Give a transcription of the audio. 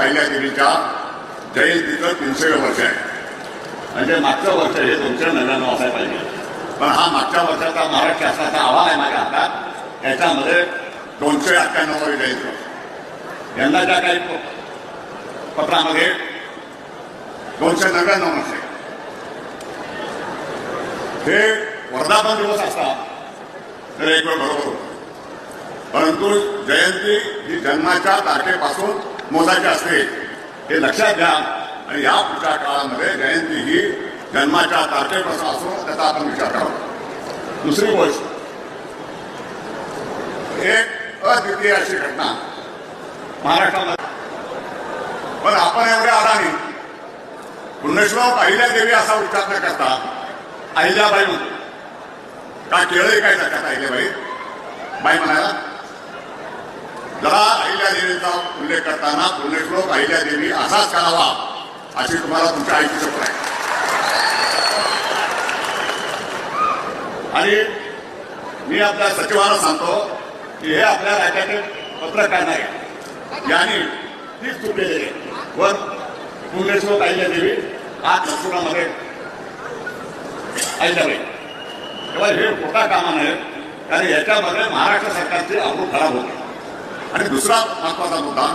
अहिल्यादेवीच्या जयंतीचं तीनशे वर्ष आहे. म्हणजे मागचं वर्ष हे दोनशे नव्याण्णव असायला पाहिजे. पण हा मागच्या वर्षाचा महाराष्ट्र शासनाचा अहवाल आहे माझ्या हातात. याच्यामध्ये दोनशे अठ्ठ्याण्णव जयंती यंदाच्या काही पत्रामध्ये दोनशे नव्याण्णव नसते हे वर्धापन दिवस असता तर एक वेळ बरोबर. परंतु जयंती ही जन्माच्या तारखेपासून मोजायची असते. हे लक्षात घ्या. आणि या पुढच्या काळामध्ये जयंती ही जन्माच्या तारखेपासून असून त्याचा आपण विचार करावा दुसरी गोष्ट. एक अद्वितीय अशी घटना. महाराष्ट्रामध्ये. पण आपण एवढे अडाणी पुण्यश्लोक अहिल्यादेवी असा उच्चार न करता अहिल्याबाई म्हणतो का केळही काय जातात अहिल्याबाई बाई म्हणायला जरा अहिल्या देवीचा करताना पुण्यश्लोक अहिल्यादेवी असाच करावा अशी तुम्हाला तुमच्या आईची शपथ आहे. आणि मी आपल्या सचिवाला सांगतो की हे आपल्या राज्याचे पत्रकार नाही. यांनी तीच चुकलेली आहे. वर पुण्यश्लोक अहिल्यादेवी आज नागपुरामध्ये अहिल्याबाई तेव्हा हे मोठा कामा नये कारण याच्यामध्ये महाराष्ट्र सरकारची अवघड खराब होते. आणि दुसरा महत्त्वाचा मुद्दा